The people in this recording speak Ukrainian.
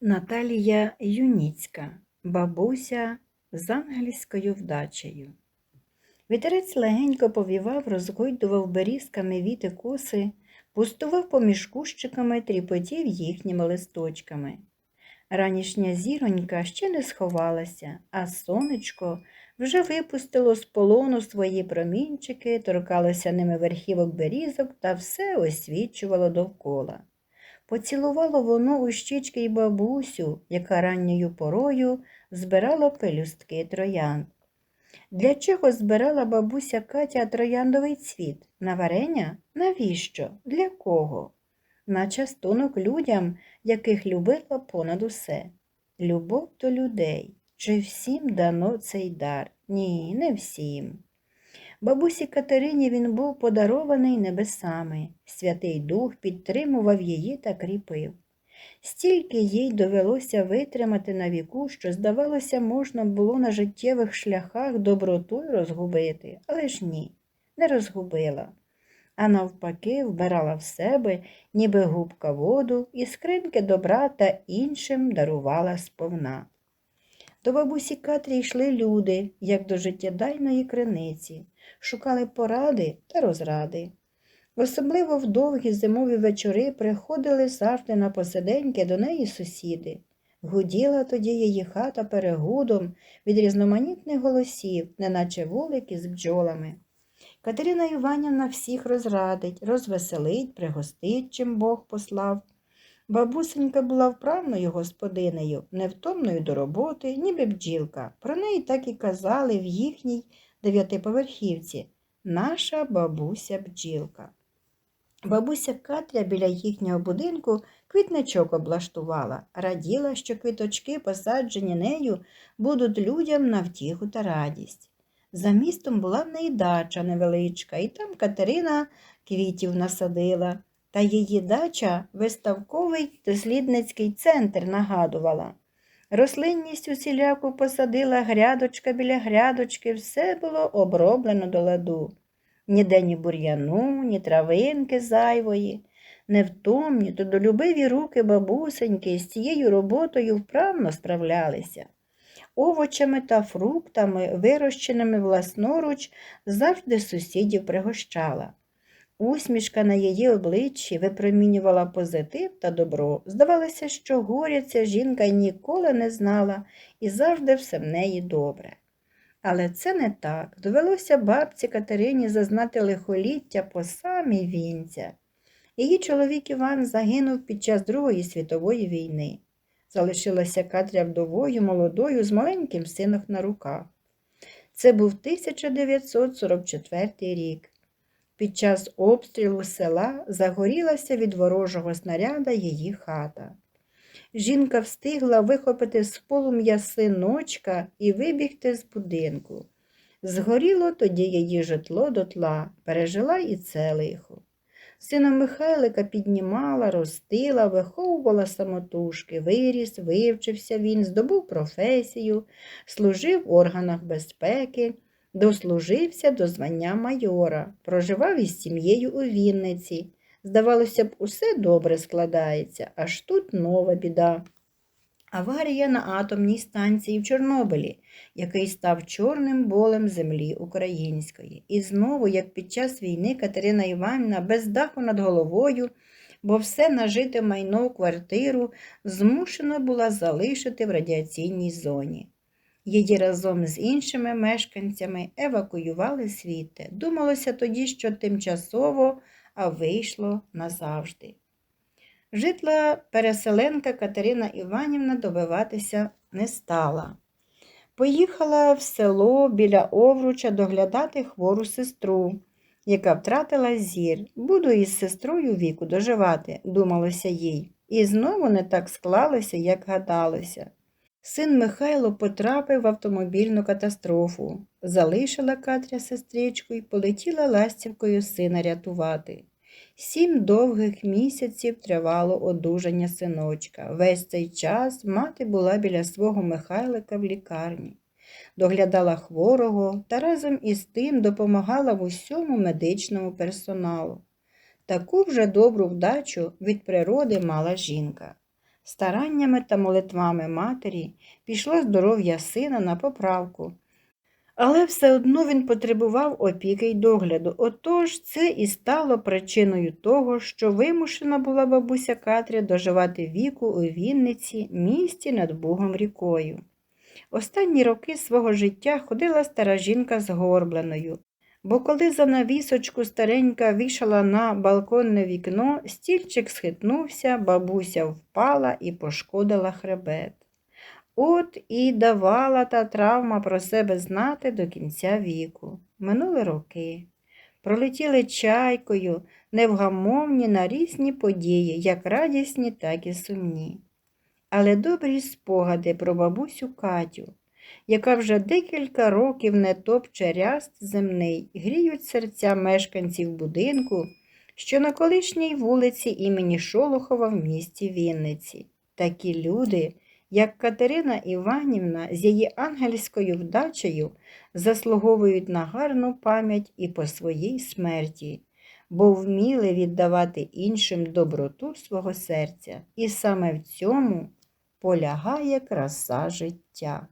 Наталія Юніцька, бабуся з ангельською вдачею. Вітерець легенько повівав, розгойдував берізками віти коси, пустував поміж кущиками, тріпотів їхніми листочками. Ранішня зіронька ще не сховалася, а сонечко вже випустило з полону свої промінчики, торкалося ними верхівок берізок та все освічувало довкола. Поцілувало воно у щічки й бабусю, яка ранньою порою збирала пелюстки троянд. Для чого збирала бабуся Катя трояндовий цвіт? На варення? Навіщо? Для кого? На частунок людям, яких любила понад усе. Любов до людей. Чи всім дано цей дар? Ні, не всім. Бабусі Катерині він був подарований небесами. Святий Дух підтримував її та кріпив. Стільки їй довелося витримати на віку, що, здавалося, можна було на життєвих шляхах добротою розгубити, але ж ні, не розгубила. А навпаки, вбирала в себе, ніби губка воду, і скринки добра та іншим дарувала сповна. До бабусі Катрі йшли люди, як до життєдайної криниці, шукали поради та розради. Особливо в довгі зимові вечори приходили завжди на посиденьки до неї сусіди. Гуділа тоді її хата перегудом від різноманітних голосів, неначе вулики з бджолами. Катерина Іванівна всіх розрадить, розвеселить, пригостить, чим Бог послав. Бабусенька була вправною господинею, невтомною до роботи, ніби бджілка. Про неї так і казали в їхній дев'ятиповерхівці наша бабуся бджілка. Бабуся Катря біля їхнього будинку квітничок облаштувала, раділа, що квіточки, посаджені нею, будуть людям на втіху та радість. За містом була в неї дача невеличка, і там Катерина квітів насадила, та її дача виставковий дослідницький центр нагадувала. Рослинність усіляку посадила грядочка біля грядочки, все було оброблено до ладу. Ніде ні бур'яну, ні травинки зайвої. Невтомні, трудолюбиві руки бабусеньки з цією роботою вправно справлялися. Овочами та фруктами, вирощеними власноруч, завжди сусідів пригощала. Усмішка на її обличчі випромінювала позитив та добро. Здавалося, що горя ця жінка ніколи не знала і завжди все в неї добре. Але це не так. Довелося бабці Катерині зазнати лихоліття по самі вінця. Її чоловік Іван загинув під час Другої світової війни. Залишилася Катря вдовою молодою з маленьким сином на руках. Це був 1944 рік. Під час обстрілу села загорілася від ворожого снаряда її хата. Жінка встигла вихопити з полум'я синочка і вибігти з будинку. Згоріло тоді її житло дотла, пережила і це лихо. Сина Михайлика піднімала, ростила, виховувала самотужки, виріс, вивчився він, здобув професію, служив в органах безпеки, дослужився до звання майора, проживав із сім'єю у Вінниці. Здавалося б, усе добре складається, аж тут нова біда. Аварія на атомній станції в Чорнобилі, який став чорним болем землі української. І знову, як під час війни Катерина Іванівна без даху над головою, бо все нажите майно в квартиру змушена була залишити в радіаційній зоні. Її разом з іншими мешканцями евакуювали звідти. Думалося тоді, що тимчасово а вийшло назавжди. Житла переселенка Катерина Іванівна добиватися не стала. Поїхала в село біля Овруча доглядати хвору сестру, яка втратила зір. Буду із сестрою віку доживати, думалося їй, і знову не так склалося, як гадалося. Син Михайло потрапив в автомобільну катастрофу. Залишила Катря сестричку і полетіла ластівкою сина рятувати. Сім довгих місяців тривало одужання синочка. Весь цей час мати була біля свого Михайлика в лікарні, доглядала хворого та разом із тим допомагала в усьому медичному персоналу. Таку вже добру вдачу від природи мала жінка. Стараннями та молитвами матері пішло здоров'я сина на поправку. Але все одно він потребував опіки й догляду. Отож це і стало причиною того, що вимушена була бабуся Катря доживати віку у Вінниці, місті над Бугом рікою. Останні роки свого життя ходила стара жінка згорбленою, бо коли за навісочку старенька вішала на балконне вікно, стільчик схитнувся, бабуся впала і пошкодила хребет. От і давала та травма про себе знати до кінця віку. Минули роки. Пролетіли чайкою, невгамовні на різні події, як радісні, так і сумні. Але добрі спогади про бабусю Катю, яка вже декілька років не топче ряст земний, гріють серця мешканців будинку, що на колишній вулиці імені Шолохова в місті Вінниці. Такі люди – як Катерина Іванівна з її ангельською вдачею заслуговують на гарну пам'ять і по своїй смерті, бо вміли віддавати іншим доброту свого серця, і саме в цьому полягає краса життя.